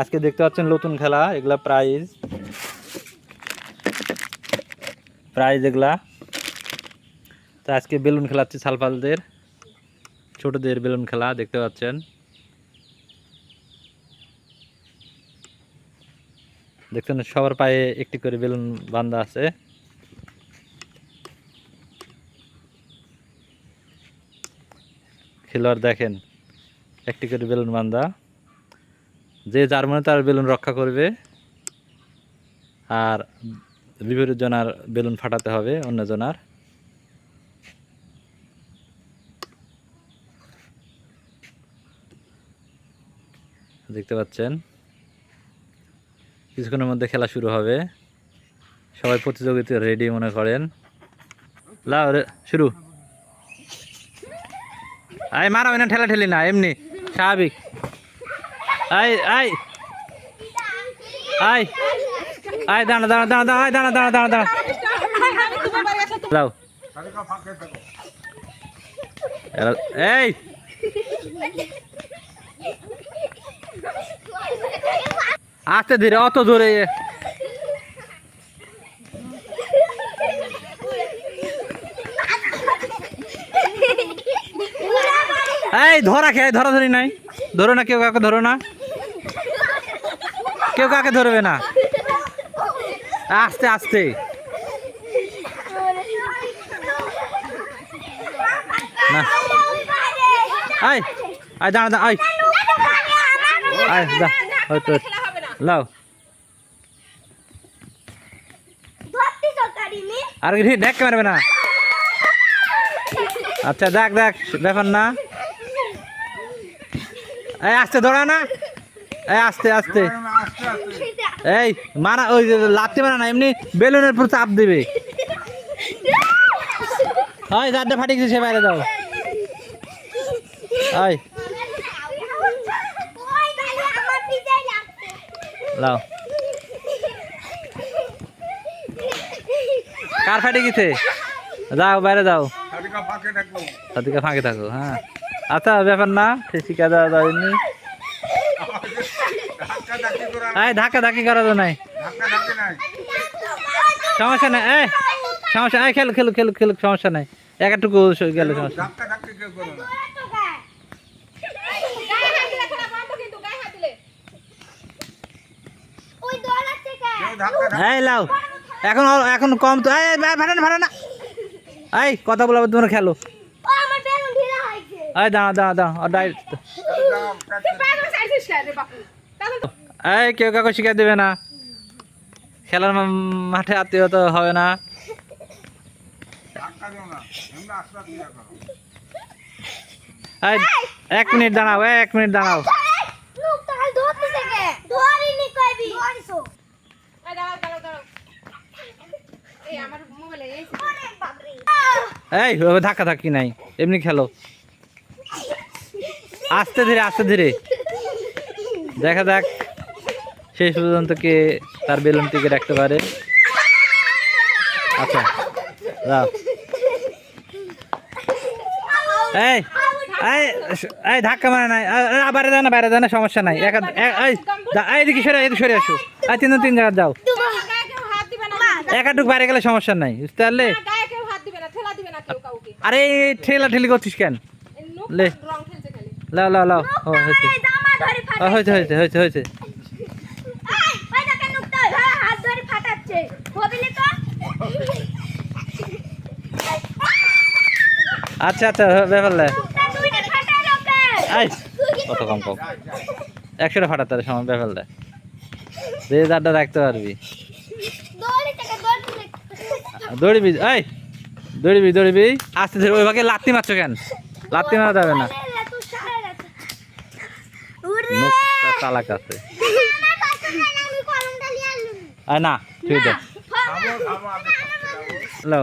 আজকে দেখতে পাচ্ছেন নতুন খেলা, এগুলা প্রাইজ প্রাইজ এগুলা। তো আজকে বেলুন খেলাচ্ছে সালফালদের ছোটদের বেলুন খেলা, দেখতে পাচ্ছেন। দেখছেন সবার পায়ে একটি করে বেলুন বান্ধা আছে। খেলোয়াড় দেখেন, একটি করে বেলুন বান্ধা যে যার মনে তার বেলুন রক্ষা করবে, আর বিপরীত জনার বেলুন ফাটাতে হবে অন্য জনার দেখতে পাচ্ছেন, কিছুক্ষণের মধ্যে খেলা শুরু হবে। সবাই প্রতিযোগিতা রেডি মনে করেন। লাও শুরু। আয়, মারা ঠেলা ঠেলি না, এমনি, স্বাভাবিক। আয় আয়। আয়। আয় দাঁড়া দাঁড়া দাঁড়া দাঁড়া দাঁড়া দাঁড়া দাঁড়া দাঁড়া। যাও এই। আস্তে ধীরে অত জোরে এই ধরা খেয়ে ধরা ধরি নাই। ধরো না কেউ কাকে ধরো না। কেউ কাকে ধরবে না? আস্তে আস্তে। না। আয় দাঁড়া দাঁড়া দা লাও আর দেখ মারবে না? আচ্ছা দেখ দেখ, ব্যাপার না। আস্তে ধরা না। এই আস্তে আস্তে। এই মারা ওই যে লাত্তি মারা না এমনি বেলুনের উপর চাপ দেবে। হয় যারটা ফাটি গেছে সে বাইরে দাও। আয় লাও কার ফাটি গেছে যাও বাইরে যাও সাদিকা ফাঁকে থাকো। হ্যাঁ। আচ্ছা ব্যাপার না সে শিখা দেওয়া যায়নি এই, ধাক্কা ধাক্কি করা তো নাই সমস্যা নাই, এই, সমস্যা, এই খেলু খেলু খেলু খেলু সমস্যা নাই। একটুকু গেলে, সমস্যা এই লাও এখন এখন কম তো, এই ভাড়া না না। এই, কথা বলাবো তোমরা খেলো। এই, দাঁড়া দাঁড়া এই কেউ কাউকে শিখাই দেবে না। খেলার মাঠে আত্মীয়তা হবে না। এক মিনিট দাঁড়াও এক মিনিট দাঁড়াও। এই ধাক্কা ধাক্কি নাই, এমনি খেলো। আস্তে ধীরে আস্তে ধীরে। দেখা যাক। শেষ পর্যন্ত কে তার বেলুন টিকে রাখতে পারে? আচ্ছা যাও এই এই ধাক্কা মারা নাই। বাইরে যায় না বাইরে যায় না সমস্যা নাই। এক হাত- এ- এই দা- এই দিকে সরে এদিকে সরে আসো। আর তিন তিন জায়গা যাও। একাটুক বাইরে গেলে সমস্যা নাই বুঝতে পারলে? আরে ঠেলা ঠেলি করছিস কেন? লে। লাও লাও লাও। হয়েছে। হয়েছে হয়েছে হয়েছে। আচ্ছা আচ্ছা ব্যাপার কত কম কম? একশোটা ফাটাতে হবে সময় ব্যাপার যে যারটা রাখতে পারবি। দৌড়িবি এই দৌড়িবি দৌড়িবি। আস্তে ধরে ওই ভাগে লাত্তি মারছো কেন? লাত্তি মারা যাবে না। চালাক আছে। না ঠিক আছে। হ্যালো।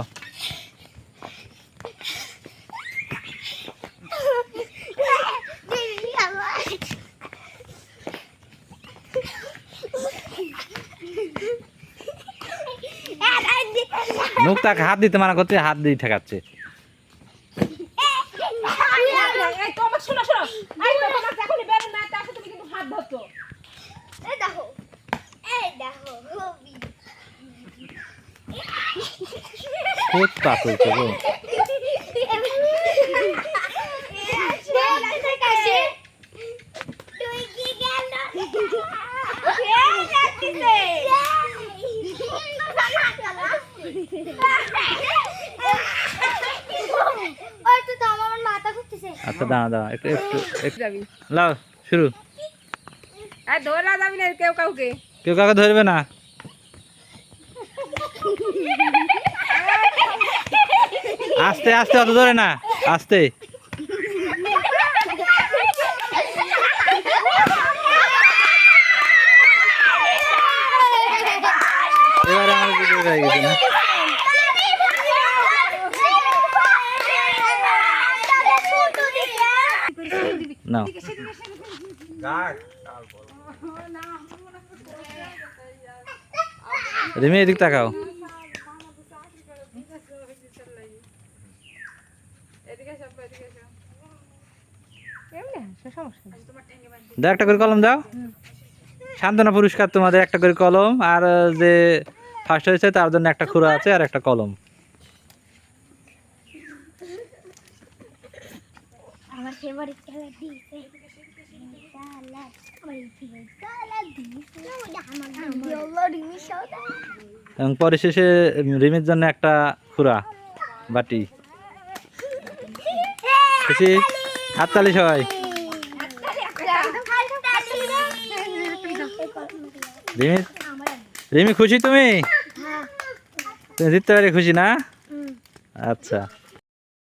মুখ তাকে হাত দিতে মানা করছে হাত দিয়ে ঠেকাচ্ছে এই দেখো হবি খুব পাতল তো গো। তুই কি গেল এই যাচ্ছিস ওই তো তো আমার মাথা ঘুরতেছে আচ্ছা দাঁড়া দাঁড়া একটু একটু লাও শুরু। আর ধরা যাবি না কেউ কাউকে। কেউ কাউকে ধরবে না? আস্তে আস্তে অত ধরে না। আস্তে। এবারে আমার ভিডিও হয়ে গেছে না? নাও। রিমি এদিক তাকাও। নেই। দাও একটা করে কলম দাও। সান্ত্বনা পুরস্কার তোমাদের একটা করে কলম আর যে ফার্স্ট হয়েছে তার জন্য একটা খুঁড়া আছে আর একটা কলম আমার ফেভারিট কালার দিয়েছে কালার আমার ফেভারিট কালার দিয়েছে আমার ভিডিও রিমি সদা এবং পরিশেষে রিমির জন্য একটা খুঁড়া বাটি। খুশি? হাততালি সবাই। রিমি রিমি খুশি তুমি? তুমি জিততে পারে খুশি না? আচ্ছা।